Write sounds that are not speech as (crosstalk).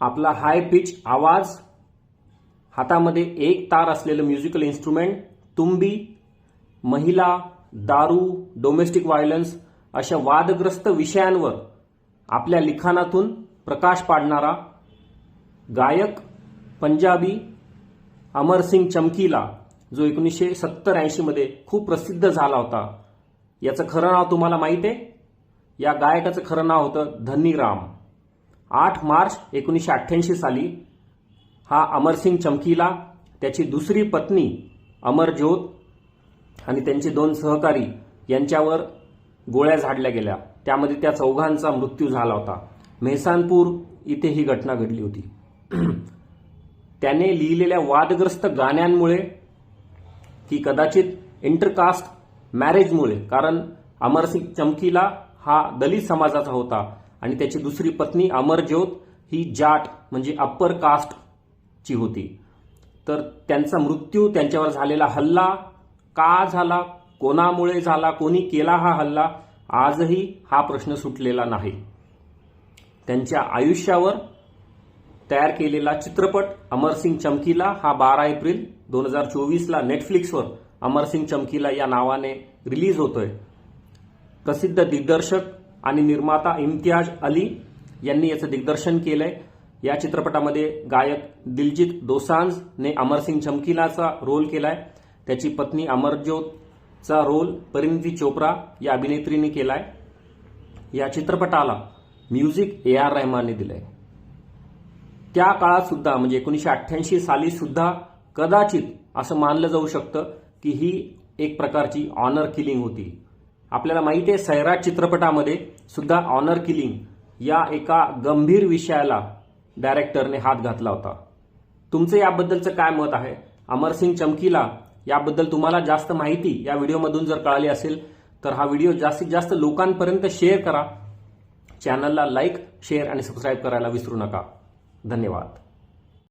आपला हाय पिच आवाज हातामध्ये एक तार असलेलं म्युझिकल इन्स्ट्रुमेंट तुंबी महिला दारू डोमेस्टिक व्हायलन्स अशा वादग्रस्त विषयांवर आपल्या लिखाणातून प्रकाश पाडणारा गायक पंजाबी अमरसिंग चमकीला जो एकोणीसशे सत्तर ऐंशीमध्ये खूप प्रसिद्ध झाला होता. याचं खरं नाव तुम्हाला माहीत आहे? या गायकाचं खरं नाव होतं धनीराम. आठ मार्च एकोणीसशे अठ्ठ्याऐंशी साली हा अमरसिंग चमकीला त्याची दुसरी पत्नी अमरज्योत आणि त्यांचे दोन सहकारी यांच्यावर गोळ्या झाडल्या गेल्या. त्यामध्ये त्या चौघांचा मृत्यू झाला होता. मेहसानपूर इथे ही घटना घडली होती. (clears throat) त्याने लिहिलेल्या वादग्रस्त गाण्यांमुळे की कदाचित इंटरकास्ट मॅरेजमुळे कारण अमरसिंग चमकीला हा दलित समाजाचा होता. आणि त्याची दुसरी पत्नी अमरज्योत ही जाट म्हणजे अप्पर कास्टची होती. तर त्यांचा मृत्यू त्यांच्यावर झालेला हल्ला का झाला कोणामुळे झाला कोणी केला हा हल्ला आजही हा प्रश्न सुटलेला नाही. त्यांच्या आयुष्यावर तयार केलेला चित्रपट अमरसिंग चमकीला हा बारा एप्रिल दोन हजार चोवीसला नेटफ्लिक्सवर अमरसिंग चमकीला या नावाने रिलीज होतोय. प्रसिद्ध दिग्दर्शक आणि निर्माता इम्तियाज अली यांनी याचं दिग्दर्शन केलंय. या चित्रपटामध्ये गायक दिलजित दोसांजने अमरसिंग चमकीलाचा रोल केलाय. त्याची पत्नी अमरज्योतचा रोल परिणिती चोप्रा या अभिनेत्रीने केलाय. या चित्रपटाला म्युझिक ए आर रहमानने दिलंय. त्या काळात सुद्धा म्हणजे एकोणीसशे अठ्ठ्याऐंशी साली सुद्धा कदाचित असं मानलं जाऊ शकतं की ही एक प्रकारची ऑनर किलिंग होती. आपल्याला माहिती आहे सैराट चित्रपटामध्ये सुद्धा ऑनर किलिंग या एका गंभीर विषयाला डायरेक्टरने हात घातला होता. तुमचं याबद्दलचं काय मत आहे? अमरसिंग चमकीला याबद्दल तुम्हाला जास्त माहिती या व्हिडिओमधून जर कळाली असेल तर हा व्हिडिओ जास्तीत जास्त लोकांपर्यंत शेअर करा. चॅनलला लाईक शेअर आणि सबस्क्राईब करायला विसरू नका. धन्यवाद.